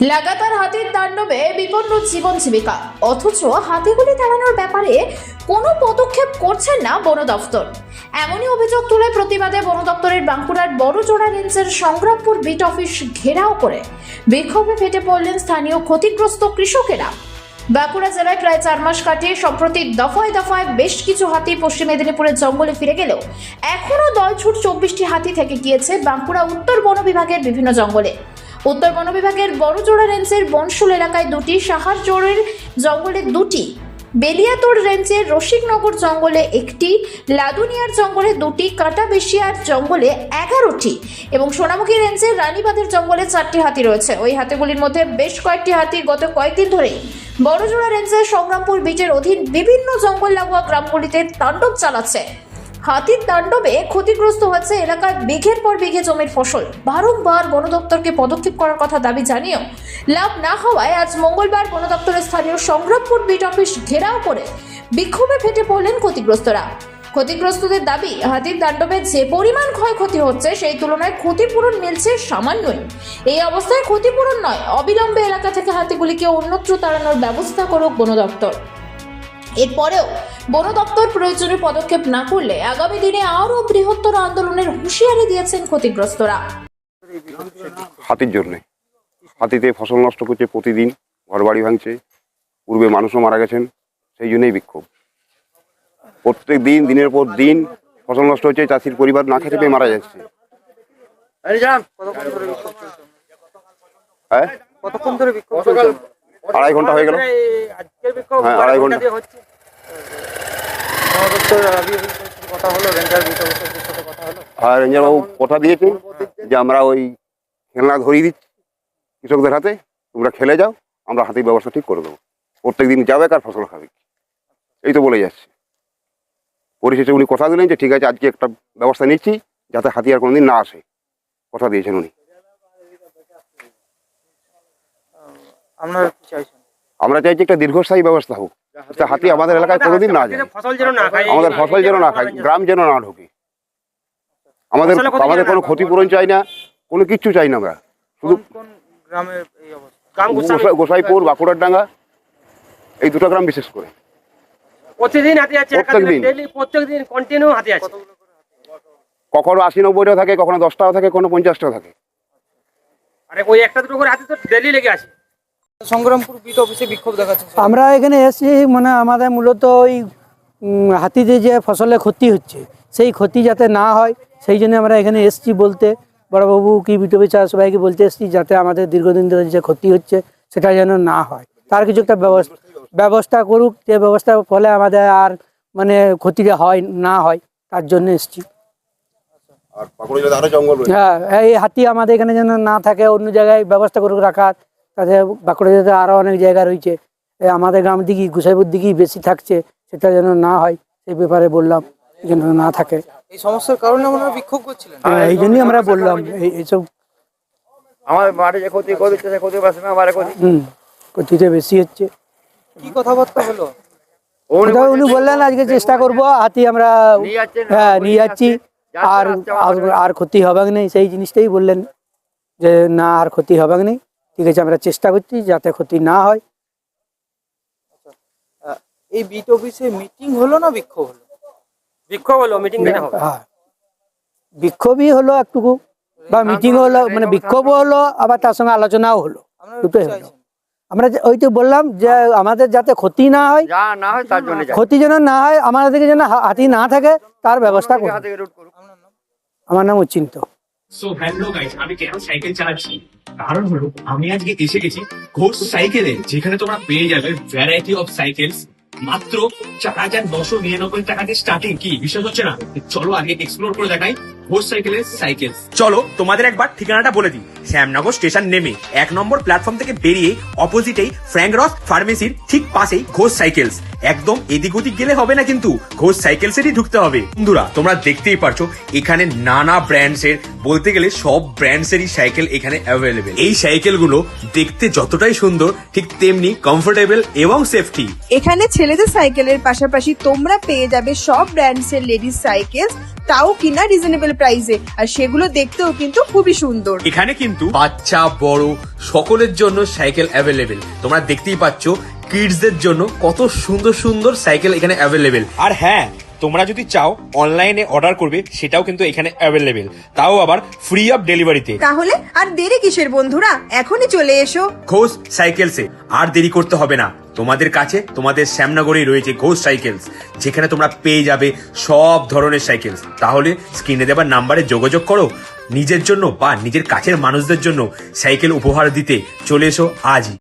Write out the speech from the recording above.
লাগাতার হাতির তাণ্ডবে বিপন্ন জীবন জীবিকা। অথচ হাতিগুলি তাড়ানোর ব্যাপারে কোনো পদক্ষেপ করছেন না বন দফতর। এমনই অভিযোগ তুলে প্রতিবাদে বন দপ্তরের বাঁকুড়ার বড়জোড়া রেঞ্জের সংগ্রামপুর বিট অফিস ঘেরাও করে বিক্ষোভে ফেটে পড়লেন স্থানীয় ক্ষতিগ্রস্ত কৃষকেরা। বাঁকুড়া জেলায় প্রায় চার মাস কাটিয়ে সম্প্রতি দফায় দফায় বেশ কিছু হাতি পশ্চিম মেদিনীপুরের জঙ্গলে ফিরে গেলেও এখনও দলছুট চব্বিশটি হাতি থেকে গিয়েছে বাঁকুড়া উত্তর বন বিভাগের বিভিন্ন জঙ্গলে। উত্তর বন বিভাগের বড়জোড়া রেঞ্জের বনশুল এলাকায় দুটি সাহারজোড়ের জঙ্গলে দুটি বেলিয়াতোড় রেঞ্জের রসিকনগর জঙ্গলে একটি, লাদুনিয়ার জঙ্গলে দুটি, কাটাবেশিয়ার জঙ্গলে এগারোটি এবং সোনামুখী রেঞ্জের রানীবাঁধের জঙ্গলে চারটি হাতি রয়েছে। ওই হাতিগুলির মধ্যে বেশ কয়েকটি হাতি গত কয়েকদিন ধরেই বড়জোড়া রেঞ্জের সংগ্রামপুর বিটের অধীন বিভিন্ন জঙ্গল লাগোয়া গ্রামগুলিতে তাণ্ডব চালাচ্ছে। হাতির তাণ্ডবে ক্ষতিগ্রস্ত হচ্ছে এলাকার বিঘের পর বিঘে জমির ফসল। বারংবার বন দপ্তরকে পদক্ষেপ করার কথা দাবি জানিয়েও লাভ না হওয়ায় আজ মঙ্গলবার বন দপ্তরের স্থানীয় সংগ্রামপুর বিট অফিস ঘেরাও করে বিক্ষোভে ফেটে পড়লেন ক্ষতিগ্রস্তরা। ক্ষতিগ্রস্তদের দাবি, হাতির তাণ্ডবে যে পরিমাণ ক্ষয়ক্ষতি হচ্ছে সেই তুলনায় ক্ষতিপূরণ মিলছে সামান্যই। এই অবস্থায় ক্ষতিপূরণ নয়, অবিলম্বে এলাকা থেকে হাতিগুলিকে অন্যত্র তাড়ানোর ব্যবস্থা করুক বন দপ্তর। এরপরেও বন দপ্তর প্রয়োজনীয় পদক্ষেপ না করলে আগামী দিনে আরও বৃহত্তর আন্দোলনের হুঁশিয়ারি দিয়েছেন ক্ষতিগ্রস্তরা। হাতির জন্যে। হাতিতে ফসল নষ্ট করছে প্রতিদিন ঘরবাড়ি ভাঙছে পূর্বে মানুষও মারা গেছেন সেই জন্যই বিক্ষোভ। প্রত্যেক দিন দিনের পর দিন ফসল নষ্ট হচ্ছে চাষির পরিবার না খেতে পেয়ে মারা যাচ্ছে। কতক্ষণ ধরে বিক্ষোভ হ্যাঁ আড়াই ঘণ্টা হয়ে গেল। হ্যাঁ, আড়াই ঘণ্টা। আর রেঞ্জার বাবু কথা দিয়েছে যে আমরা ওই খেলনা ধরিয়ে দিচ্ছি কৃষকদের হাতে তোমরা খেলে যাও আমরা হাতির ব্যবস্থা ঠিক করে দেবো। প্রত্যেক দিন যাবে কার ফসল খাবে এই তো বলে যাচ্ছে। পরিশেষে উনি কথা দিলেন যে ঠিক আছে আজকে একটা ব্যবস্থা নিচ্ছি যাতে হাতি আর কোনোদিন না আসে। কথা দিয়েছেন উনি। আপনারা কি চাইছেন? আমরা চাইছি একটা দীর্ঘস্থায়ী ব্যবস্থা হোক। হাতি আমাদের এলাকায় কোনোদিন না যায়। যেন না আমাদের ফসল যেন না খায় গ্রাম যেন না ঢোকে। আমাদের আমাদের কোনো ক্ষতিপূরণ চাই না কোনো কিচ্ছু চাই না আমরা। শুধু কোন কোন গ্রামের এই অবস্থা? গ্রাম গোসাই গোসাই- গোসাইপুর বাঁকুড়ার ডাঙ্গা এই দুটো গ্রাম বিশেষ করে। প্রতিদিন হাতি আছে প্রত্যেকদিন। প্রত্যেকদিন কন্টিনিউ হাতি আছে। কখনো আশি নব্বইটাও থাকে কখনো দশটাও থাকে কোনো পঞ্চাশটাও থাকে। আরে ওই একটা দুটো করে হাতি তো ডেইলি লেগে আছে। সংগ্রামপুর বিট অফিসে বিক্ষোভ দেখাচ্ছে। আমরা এখানে এসেছি মানে আমাদের মূলত ওই হাতিতে যে ফসলের ক্ষতি হচ্ছে সেই ক্ষতি যাতে না হয় সেই জন্য আমরা এখানে এসেছি বলতে বড়বাবু কি বিটবি চা সবাইকে বলতে এসেছি যাতে আমাদের দীর্ঘদিন ধরে যে ক্ষতি হচ্ছে সেটা যেন না হয়। তার কিছু একটা ব্যবস্থা ব্যবস্থা করুক যে ব্যবস্থার ফলে আমাদের আর মানে ক্ষতিটা হয় না হয় তার জন্য এসেছি। হ্যাঁ এই হাতি আমাদের এখানে যেন না থাকে অন্য জায়গায় ব্যবস্থা করুক রাখার তাতে বাঁকুড়া জেলাতে আরও অনেক জায়গা রয়েছে। আমাদের গ্রাম দিকে গুসাইপুর দিকেই বেশি থাকছে সেটা যেন না হয় সেই ব্যাপারে বললাম যেন না থাকে। এই সমস্যার কারণে আপনারা বিক্ষোভ করছিলেন। হ্যাঁ, এই জন্যই আমরা বললাম এই এইসব। আমার মাঠে যে ক্ষতি করছে সে ক্ষতি পাচ্ছে না আমার ক্ষতি। হুম ক্ষতিটা বেশি হচ্ছে। কি কথাবার্তা হলো? উনি বললেন আজকে চেষ্টা করব হাতি আমরা হ্যাঁ নিয়ে যাচ্ছি আর আর- আর ক্ষতি হবে নেই সেই জিনিসটাই বললেন যে না আর ক্ষতি হবে নেই। ঠিক আছে আমরা চেষ্টা করছি যাতে ক্ষতি না হয়। এই বিট অফিসে মিটিং হলো না বিক্ষোভ হলো? বিক্ষোভ হলো মিটিং কেন হবে? হ্যাঁ বিক্ষোভই হলো একটুকু বা মিটিং হলো মানে বিক্ষোভও হলো আবার তার সঙ্গে আলোচনাও হলো দুটোই হলো। আমরা ওই তো বললাম যে আমাদের যাতে ক্ষতি না হয় না হয় তার জন্য ক্ষতি যেন না হয় আমাদেরকে যেন হাতি না থাকে তার ব্যবস্থা করুন। আমার নাম অচিন্ত সো হ্যালো গাইস আমি কেন সাইকেল চালাচ্ছি? কারণ হলো, আমি আজকে এসে গেছি ঘোষ সাইকেলে, যেখানে তোমরা পেয়ে যাবে ভ্যারাইটি অফ সাইকেলস মাত্র চার হাজার নশো নিরানব্বই টাকাতে স্টার্টিং কি, বিশ্বাস হচ্ছে না? চলো আগে এক্সপ্লোর করে দেখাই। ঘোষ সাইকেলের সাইকেল। চলো তোমাদের একবার ঠিকানাটা বলে দিই। শ্যামনগর স্টেশন নেমে এক নম্বর প্ল্যাটফর্ম থেকে বেরিয়ে অপোজিটেই ফ্র্যাঙ্করস ফার্মেসির ঠিক পাশেই ঘোষ সাইকেলস। একদম এদিক ওদিক গেলে হবে না কিন্তু ঘোষ সাইকেলসেরই ঢুকতে হবে। বন্ধুরা তোমরা দেখতেই পারছ এখানে নানা ব্র্যান্ডসের বলতে গেলে সব ব্র্যান্ডসেরই সাইকেল এখানে অ্যাভেলেবেল এই সাইকেলগুলো দেখতে যতটাই সুন্দর ঠিক তেমনি কমফোর্টেবল এবং সেফটি এখানে ছেলেদের সাইকেলের পাশাপাশি তোমরা পেয়ে যাবে সব ব্র্যান্ডসের লেডিস সাইকেল তাও কিনা রিজনেবল প্রাইসে আর সেগুলো দেখতেও কিন্তু খুবই সুন্দর। এখানে কিন্তু বাচ্চা, বড়, সকলের জন্য সাইকেল অ্যাভেলেবেল তোমরা দেখতেই পাচ্ছ কিডসদের জন্য কত সুন্দর সুন্দর সাইকেল এখানে অ্যাভেলেবেল আর হ্যাঁ তোমরা যদি চাও অনলাইনে অর্ডার করবে সেটাও কিন্তু এখানে অ্যাভেলেবেল তাও আবার ফ্রি অফ ডেলিভারিতে তাহলে আর দেরি কিসের বন্ধুরা? এখনই চলে এসো। ঘোষ সাইকেলসে। আর দেরি করতে হবে না। তোমাদের কাছে তোমাদের শ্যামনগরেই রয়েছে ঘোষ সাইকেলস। যেখানে তোমরা পেয়ে যাবে সব ধরনের সাইকেলস। তাহলে স্ক্রিনে দেবার নাম্বারে যোগাযোগ করো। নিজের জন্য বা নিজের কাছের মানুষদের জন্য সাইকেল উপহার দিতে চলে এসো আজই।